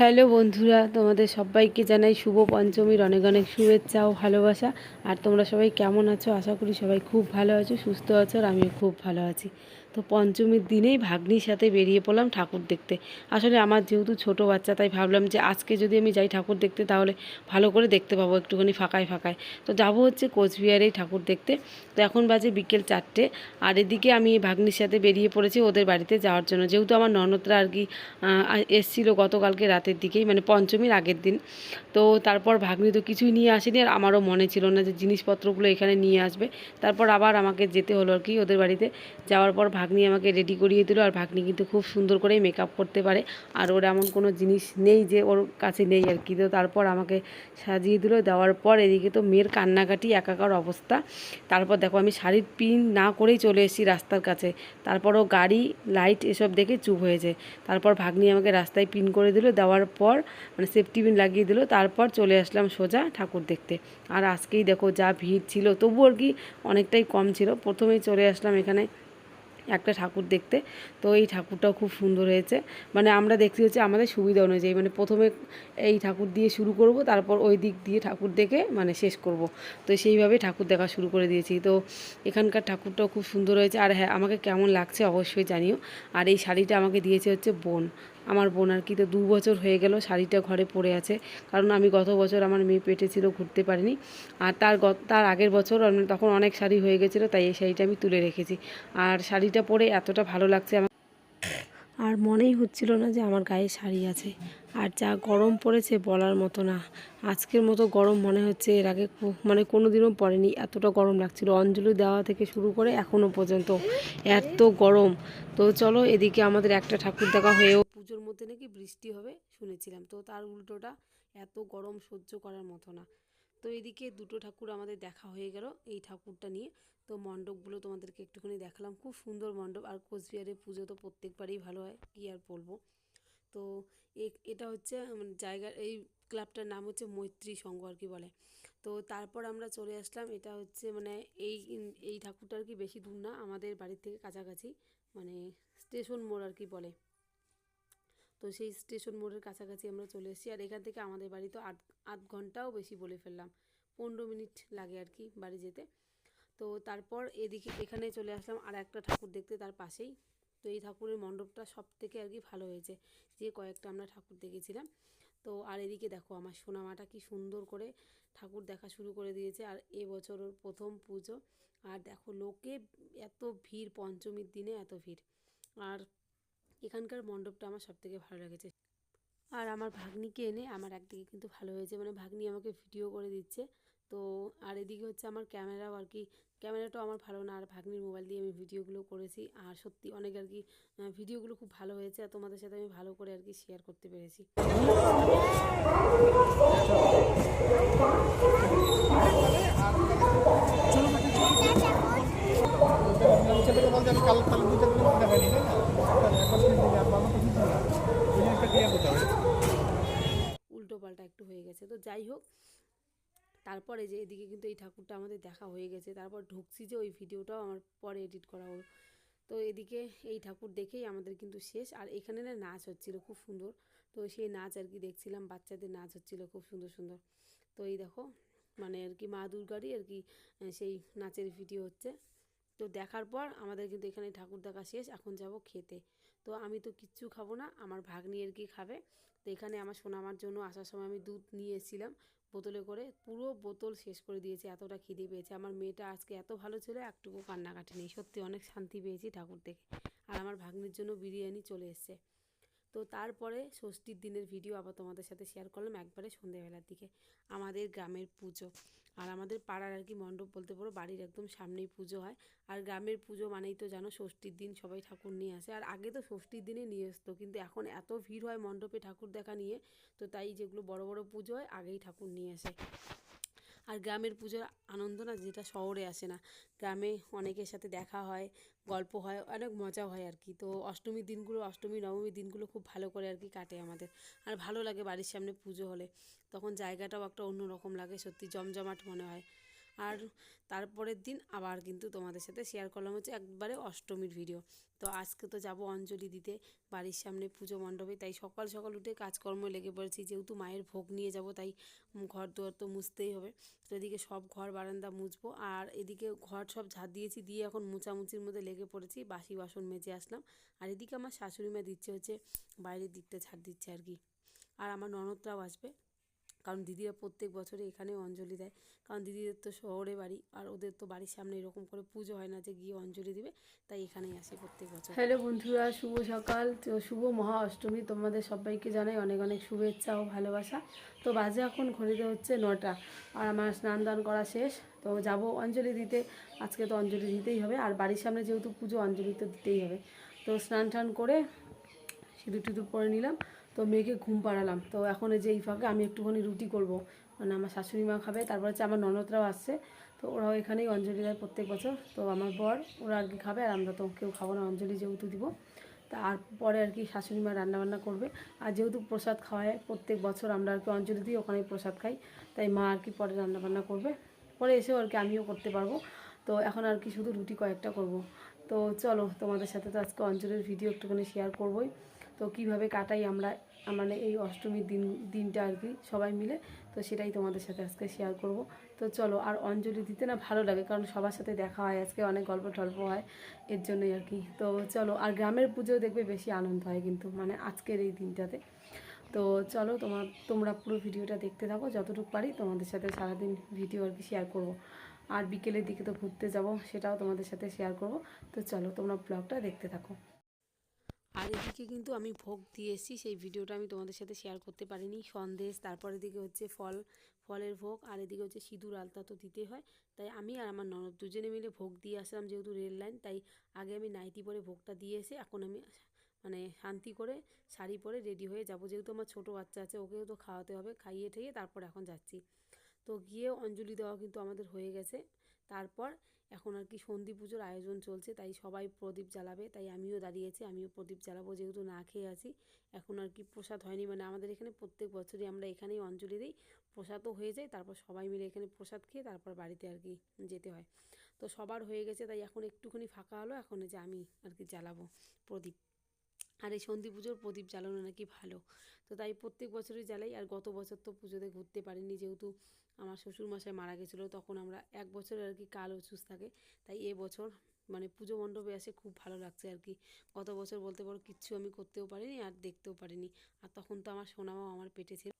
Hello বন্ধুরা, তোমাদের সবাইকে জানাই শুভ পঞ্চমীর অনেক অনেক শুভেচ্ছা ও ভালোবাসা। আর তোমরা সবাই কেমন আছো? আশা করি সবাই খুব ভালো আছো, সুস্থ আছো, আর আমিও খুব ভালো আছি। তো পঞ্চমীর দিনেই ভাগ্নির সাথে বেরিয়ে পড়লাম ঠাকুর দেখতে। আসলে আমার যেহেতু ছোট বাচ্চা, তাই ভাবলাম যে আজকে যদি আমি যাই ঠাকুর দেখতে, তাহলে ভালো করে দেখতে পাবো একটুখানি ফাঁকায় ফাঁকায়। তো যাব হচ্ছে কোচবিহারেই ঠাকুর দেখতে। তো এখন বাজে বিকেল চারটে। আর এদিকে আমি ভাগ্নির সাথে বেরিয়ে পড়েছি ওদের বাড়িতে যাওয়ার জন্য। যেহেতু আমার ননদরা আর কি এসছিল গতকালকে রাতের দিকেই মানে পঞ্চমীর আগের দিন। তো তারপর ভাগ্নি তো কিছুই নিয়ে আসেনি, আর আমারও মনে ছিল না যে জিনিসপত্রগুলো এখানে নিয়ে আসবে। তারপর আবার আমাকে যেতে হলো আর কি ওদের বাড়িতে। যাওয়ার পর ভাগ্নি আমাকে রেডি করিয়ে দিল আর ভাগ্নি কিন্তু খুব সুন্দর করে মেকআপ করতে পারে। আর ওর এমন কোনো জিনিস নেই যে ওর কাছে নেই আর কি। তো তারপর আমাকে সাজিয়ে দিল। দেওয়ার পর এদিকে তো মেয়ের কান্নাকাটি, একাকার অবস্থা। তারপর দেখো আমি শাড়ির পিন না করেই চলে এসেছি রাস্তার কাছে। তারপরও গাড়ি লাইট এসব দেখে চুপ হয়েছে তারপর ভাগ্নি আমাকে রাস্তায় পিন করে দিল। দেওয়ার পর মানে সেফটি পিন লাগিয়ে দিল। তারপর চলে আসলাম সোজা ঠাকুর দেখতে। আর আজকেই দেখো যা ভিড় ছিল। তবু আর কি অনেকটাই কম ছিল। প্রথমেই চলে আসলাম এখানে একটা ঠাকুর দেখতে। তো এই ঠাকুরটাও খুব সুন্দর হয়েছে। মানে আমরা দেখতে হচ্ছে আমাদের সুবিধা অনুযায়ী। মানে প্রথমে এই ঠাকুর দিয়ে শুরু করব, তারপর ওই দিক দিয়ে ঠাকুর দেখে মানে শেষ করব। তো সেইভাবে ঠাকুর দেখা শুরু করে দিয়েছি। তো এখানকার ঠাকুরটাও খুব সুন্দর হয়েছে। আর হ্যাঁ আমাকে কেমন লাগছে অবশ্যই জানিও। আর এই শাড়িটা আমাকে দিয়েছে হচ্ছে বোন। আমার বোন আর কি। তো দু বছর হয়ে গেল, শাড়িটা ঘরে পড়ে আছে। কারণ আমি গত বছর আমার মেয়ে পেটে ছিল, ঘুরতে পারিনি। আর তার তার আগের বছর তখন অনেক শাড়ি হয়ে গেছিল, তাই এই শাড়িটা আমি তুলে রেখেছি। আর শাড়িটা পরে এতটা ভালো লাগছে আমার আর মনেই হচ্ছিল না যে আমার গায়ে শাড়ি আছে। আর যা গরম পড়েছে বলার মতো না। আজকের মতো গরম মনে হচ্ছে এর আগে মানে কোনো দিনও পড়েনি। এতটা গরম লাগছিল। অঞ্জলি দেওয়া থেকে শুরু করে এখনও পর্যন্ত এত গরম। তো চলো এদিকে আমাদের একটা ঠাকুর দেখা হয়েও পুজোর মধ্যে নাকি বৃষ্টি হবে শুনেছিলাম। তো তার উল্টোটা এত গরম সহ্য করার মতো না। তো এদিকে দুটো ঠাকুর আমাদের দেখা হয়ে গেল এই ঠাকুরটা নিয়ে। তো মণ্ডপগুলো তোমাদেরকে একটুখানি দেখালাম। খুব সুন্দর মণ্ডপ। আর কোচবিহারের পুজো তো প্রত্যেকবারই ভালো হয়, কী আর বলব। তো এটা হচ্ছে জায়গার, এই ক্লাবটার নাম হচ্ছে মৈত্রী সংঘ আর কি বলে। তো তারপর আমরা চলে আসলাম। এটা হচ্ছে মানে এই এই ঠাকুরটা আর কি বেশি দূর না, আমাদের বাড়ির থেকে কাছাকাছি মানে স্টেশন মোড় আর কি বলে। তো সেই স্টেশন মোড়ের কাছাকাছি আমরা চলে এসেছি। আর এখান থেকে আমাদের বাড়ি তো আধ আধ ঘন্টাও বেশি বলে ফেললাম। পনেরো মিনিট লাগে আর কি বাড়ি যেতে। তো তারপর এদিকে, এখানে চলে আসলাম আর একটা ঠাকুর দেখতে তার পাশেই। তো এই ঠাকুরের মণ্ডপটা সব থেকে আর কি ভালো হয়েছে যে কয়েকটা আমরা ঠাকুর দেখেছিলাম। তো আর এদিকে দেখো আমার সোনামাটা কি সুন্দর করে ঠাকুর দেখা শুরু করে দিয়েছে। আর এবছর ওর প্রথম পুজো। আর দেখো লোকে এত ভিড়, পঞ্চমীর দিনে এত ভিড়। আর এখানকার মণ্ডপটা আমার সব থেকে ভালো লেগেছে। আর আমার ভাগ্নিকে এনে আমার একদিকে কিন্তু ভালো হয়েছে। মানে ভাগ্নি আমাকে ভিডিও করে দিচ্ছে। তো আর এদিকে হচ্ছে আমার ক্যামেরাও আর কি, ক্যামেরাটাও আমার ভালো না। আর ভাগ্নির মোবাইল দিয়ে আমি ভিডিওগুলো করেছি। আর সত্যি অনেক আর কি ভিডিওগুলো খুব ভালো হয়েছে। আর তোমাদের সাথে আমি ভালো করে আর কি শেয়ার করতে পেরেছি। উল্টো পাল্টা একটু হয়ে গেছে। তো যাই হোক তারপরে যে এদিকে কিন্তু এই ঠাকুরটা আমাদের দেখা হয়ে গেছে, তারপর ঢুকছি যে ওই ভিডিওটাও আমার পরে এডিট করা হলো। তো এদিকে এই ঠাকুর দেখেই আমাদের কিন্তু শেষ, আর এখানে না নাচ হচ্ছিল খুব সুন্দর। তো সেই নাচ আর কি দেখছিলাম, বাচ্চাদের নাচ হচ্ছিল খুব সুন্দর সুন্দর। তো এই দেখো মানে আর কি মা দুর্গারই আর কি সেই নাচের ভিডিও হচ্ছে। তো দেখার পর আমাদের কিন্তু এখানে ঠাকুর দেখা শেষ, এখন যাব খেতে। তো আমি তো কিচ্ছু খাব না, আমার ভাগ্নি আর কি খাবে। তো এখানে আমার সোনামার জন্য আসার সময় আমি দুধ নিয়ে এসেছিলাম বোতলে করে, পুরো বোতল শেষ করে দিয়েছে, এতটা খিদে পেয়েছে। আমার মেয়েটা আজকে এত ভালো ছিল, একটুকু কান্নাকাটি নেই, সত্যি অনেক শান্তি পেয়েছি ঠাকুর দেখে। আর আমার ভাগ্নির জন্য বিরিয়ানি চলে এসছে। তো তারপরে ষষ্ঠীর দিনের ভিডিও আবার তোমাদের সাথে শেয়ার করলাম একবারে সন্ধেবেলার দিকে, আমাদের গ্রামের পুজো। আর আমাদের পাড়ার আর কি মণ্ডপ বলতে পারো, বাড়ির একদম সামনেই পুজো হয়। আর গ্রামের পুজো মানেই তো জানো ষষ্ঠীর দিন সবাই ঠাকুর নিয়ে আসে। আর আগে তো ষষ্ঠীর দিনে নিয়ে আসতো, কিন্তু এখন এত ভিড় হয় মণ্ডপে ঠাকুর দেখা নিয়ে, তো তাই যেগুলো বড় বড় পুজো হয় আগেই ঠাকুর নিয়ে আসে। আর গ্রামের পুজোর আনন্দ না যেটা শহরে আসে না। গ্রামে অনেকের সাথে দেখা হয়, গল্প হয়, অনেক মজা হয় আর কি। তো অষ্টমীর দিনগুলো, অষ্টমী, নবমীর দিনগুলো খুব ভালো করে আর কি কাটে আমাদের। আর ভালো লাগে বাড়ির সামনে পুজো হলে। তখন জায়গাটাও একটা অন্যরকম লাগে, সত্যি জমজমাট মনে হয়। আর তারপরের দিন আবার কিন্তু তোমাদের সাথে শেয়ার করলাম হচ্ছে একবারে অষ্টমীর ভিডিও তো আজকে তো যাব অঞ্জলি দিতে, বাড়ির সামনে পুজো মণ্ডপে, তাই সকাল সকাল উঠে কাজকর্ম লেগে পড়েছি। যেহেতু মায়ের ভোগ নিয়ে যাব, তাই ঘর দুয়ার তো মুছতেই হবে। তো এদিকে সব ঘর বারান্দা মুছবো, আর এদিকে ঘর সব ঝাড় দিয়েছি, দিয়ে এখন মোছামুছির মধ্যে লেগে পড়েছি, বাসি বাসন মেজে আসলাম। আর এদিকে আমার শাশুড়ি মা দিচ্ছে হচ্ছে বাইরের দিকটা ঝাড় দিচ্ছে আর কি। আর আমার ননদরাও আসবে। কারণ দিদিরা প্রত্যেক বছরে এখানে অঞ্জলি দেয়। কারণ দিদিদের তো শহরে বাড়ি, আর ওদের তো বাড়ির সামনে এরকম করে পুজো হয় না যে গিয়ে অঞ্জলি দিবে, তাই এখানেই আসে প্রত্যেক বছর। হ্যালো বন্ধুরা, শুভ সকাল। তো শুভ মহা অষ্টমী। তোমাদের সবাইকে জানাই অনেক অনেক শুভেচ্ছা ও ভালোবাসা। তো বাজে এখন, ঘড়িতে হচ্ছে নটা, আর আমার স্নান দান করা শেষ। তো যাব অঞ্জলি দিতে। আজকে তো অঞ্জলি দিতেই হবে, আর বাড়ির সামনে যেহেতু পুজো, অঞ্জলি তো দিতেই হবে। তো স্নান টান করে সিঁদুর টিঁদুর পরে নিলাম, তো মেয়েকে ঘুম পাড়ালাম। তো এখন এই যে এই ফাঁকে আমি একটুখানি রুটি করব। মানে আমার শাশুড়ি মা খাবে, তারপর হচ্ছে আমার ননদরাও আসছে। তো ওরাও এখানেই অঞ্জলি দেয় প্রত্যেক বছর। তো আমার বর, ওরা আর কি খাবে, আর আমরা তো কেউ খাব না, অঞ্জলি যেহেতু দিব। তা আর পরে আর কি শাশুড়ি মা রান্নাবান্না করবে। আর যেহেতু প্রসাদ খাওয়ায় প্রত্যেক বছর আমরা আর কি অঞ্জলি দিই, ওখানেই প্রসাদ খাই। তাই মা আর কি পরে রান্নাবান্না করবে। পরে এসেও আর কি আমিও করতে পারব। তো এখন আর কি শুধু রুটি কয়েকটা করব। তো চলো তোমাদের সাথে তো আজকে অঞ্জলির ভিডিও একটুখানি শেয়ার করবোই। তো কীভাবে কাটাই আমরা মানে এই অষ্টমীর দিন, দিনটা আর কি সবাই মিলে। তো সেটাই তোমাদের সাথে আজকে শেয়ার করব। তো চলো, আর অঞ্জলি দিতে না ভালো লাগে, কারণ সবার সাথে দেখা হয়, আজকে অনেক গল্প টল্প হয়, এর জন্যই আর কি। তো চলো, আর গ্রামের পুজো দেখবে বেশি আনন্দ হয় কিন্তু মানে আজকের এই দিনটাতে। তো চলো তোমার তোমরা পুরো ভিডিওটা দেখতে থাকো, যতটুকু পারি তোমাদের সাথে সারাদিন ভিডিও আর কি শেয়ার করব। আর বিকেলের দিকে তো ঘুরতে যাব, সেটাও তোমাদের সাথে শেয়ার করব। তো চলো, তোমরা ব্লগটা দেখতে থাকো। আর এদিকে কিন্তু আমি ভোগ দিয়ে এসেছি, সেই ভিডিওটা আমি তোমাদের সাথে শেয়ার করতে পারিনি। সন্দেশ, তারপর এদিকে হচ্ছে ফল, ফলের ভোগ, আর এদিকে হচ্ছে সিঁদুর আলতা তো দিতে হয়। তাই আমি আর আমার ননদ দুজনে মিলে ভোগ দিয়ে আসলাম যেহেতু রেল লাইন, তাই আগে আমি নাইটি পরে ভোগটা দিয়ে এসে এখন আমি মানে শান্তি করে শাড়ি পরে রেডি হয়ে যাব। যেহেতু আমার ছোটো বাচ্চা আছে, ওকেও তো খাওয়াতে হবে। খাইয়ে ঠাইয়ে তারপর এখন যাচ্ছি। তো গিয়ে অঞ্জলি দেওয়া কিন্তু আমাদের হয়ে গেছে। তারপর এখন আর কি সন্ধি পুজোর আয়োজন চলছে, তাই সবাই প্রদীপ জ্বালাবে, তাই আমিও দাঁড়িয়েছি আমিও প্রদীপ জ্বালাবো, যেহেতু না খেয়ে আছি। এখন আর কি প্রসাদ হয়নি মানে আমাদের এখানে প্রত্যেক বছরই আমরা এখানেই অঞ্জলি দিই, প্রসাদও হয়ে যায়, তারপর সবাই মিলে এখানে প্রসাদ খেয়ে তারপর বাড়িতে আর কি যেতে হয়। তো সবার হয়ে গেছে, তাই এখন একটুখানি ফাঁকা হলো, এখন যে আমি আর কি জ্বালাবো প্রদীপ। আর এই সন্ধি পুজোর প্রদীপ জ্বালানো নাকি ভালো। তো তাই প্রত্যেক বছরই জ্বালাই, আর গত বছর তো পুজোতে ঘুরতে পারিনি যেহেতু আমার শ্বশুর মশাই মারা গেছিল, তখন আমরা এক বছর আর কি কাল অসুস্থ থাকে, তাই এ বছর মানে পুজো মণ্ডপে এসে খুব ভালো লাগছে আর কি। গত বছর বলতে পারো কিচ্ছু আমি করতেও পারিনি আর দেখতেও পারিনি। আর তখন তো আমার সোনামাও আমার পেটে ছিল।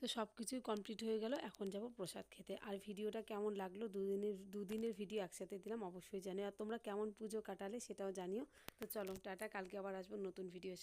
তো সব কিছুই কমপ্লিট হয়ে গেল, এখন যাব প্রসাদ খেতে। আর ভিডিওটা কেমন লাগল? দুদিনের দুদিনের ভিডিও একসাথে দিলাম, অবশ্যই জানিও। আর তোমরা কেমন পুজো কাটালে সেটাও জানিও। তো চলো, টাটা, কালকে আবার আসব নতুন ভিডিওর সাথে।